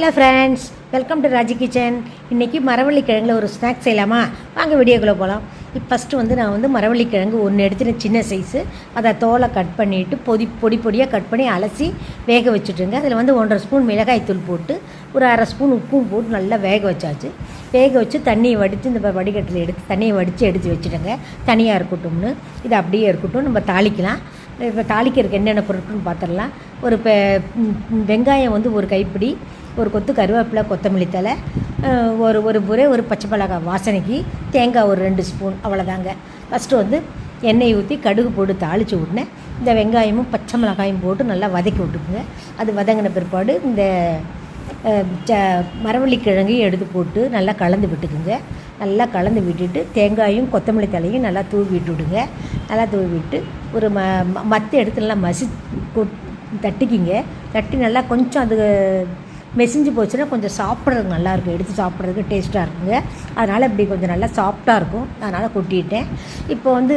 Hello friends welcome to Raji kitchen இன்றைக்கி மரவள்ளி கிழங்குல ஒரு ஸ்நாக்ஸ் செய்யலாமா? வாங்க வீடியோக்குள்ளே போகலாம் இப்போ ஃபஸ்ட்டு வந்து நான் வந்து மரவள்ளி கிழங்கு ஒன்று எடுத்துட்டு சின்ன சைஸு அதை தோலை கட் பண்ணிவிட்டு பொடி பொடி பொடியாக கட் பண்ணி அலசி வேக வச்சுட்டுருங்க. அதில் வந்து ஒன்றரை ஸ்பூன் மிளகாய் தூள் போட்டு ஒரு அரை ஸ்பூன் உப்பும் போட்டு நல்லா வேக வச்சாச்சு. வேக வச்சு தண்ணியை வடித்து இந்த வடிகட்டில் எடுத்து தண்ணியை வடித்து எடுத்து வச்சுடுங்க. தனியாக இருக்கட்டும்னு. இது அப்படியே இருக்கட்டும். நம்ம தாளிக்கலாம். இப்போ தாளிக்கிறதுக்கு என்னென்ன பொருட்கள்னு பார்த்துடலாம் ஒரு வெங்காயம் வந்து ஒரு கைப்பிடி ஒரு கொத்து கருவேப்பிலை கொத்தமல்லி தழை ஒரு ஒரு ஒரே ஒரு பச்சை மிளகாய் வாசனைக்கு தேங்காய் ஒரு ரெண்டு ஸ்பூன் அவ்வளோதாங்க ஃபஸ்ட்டு வந்து எண்ணெய் ஊற்றி கடுகு போட்டு தாளித்து விட்டுனேன். இந்த வெங்காயமும் பச்சை மிளகாயும் போட்டு நல்லா வதக்கி விட்டுக்குங்க. அது வதங்கின பிற்பாடு இந்த அஹ், ச எடுத்து போட்டு நல்லா கலந்து விட்டுக்குங்க. நல்லா கலந்து விட்டுட்டு தேங்காயும் கொத்தமல்லி தலையும் நல்லா தூவி விட்டுடுங்க நல்லா தூவி விட்டு ஒரு ம மற்ற இடத்துல எடுத்து நல்லா மசி தட்டிக்கிங்க. தட்டி நல்லா கொஞ்சம் அது மெசிஞ்சு போச்சுன்னா கொஞ்சம் சாப்பிட்றதுக்கு நல்லாயிருக்கும். எடுத்து சாப்பிட்றதுக்கு டேஸ்ட்டாக இருக்குங்க. அதனால் இப்படி கொஞ்சம் நல்லா சாஃப்டாக இருக்கும். அதனால் கொட்டிட்டேன். இப்போ வந்து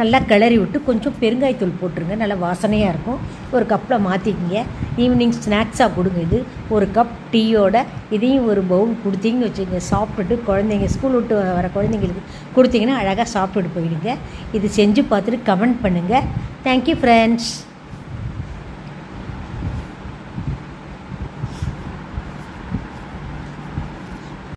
நல்லா கிளறி விட்டு கொஞ்சம் பெருங்காயத்தூள் போட்டுருங்க. நல்லா வாசனையாக இருக்கும். ஒரு கப்பில் மாற்றிக்கிங்க ஈவினிங் ஸ்நாக்ஸாக கொடுங்க இது. ஒரு கப் டீயோட இதையும் ஒரு பவுல் கொடுத்தீங்கன்னு வச்சுக்கோங்க. சாப்பிட்டுட்டு குழந்தைங்க ஸ்கூல் விட்டு வர குழந்தைங்களுக்கு கொடுத்தீங்கன்னா அழகாக சாப்பிட்டுட்டு போயிடுங்க. இது செஞ்சு பார்த்துட்டு கமெண்ட் பண்ணுங்கள் தேங்க்யூ ஃப்ரெண்ட்ஸ்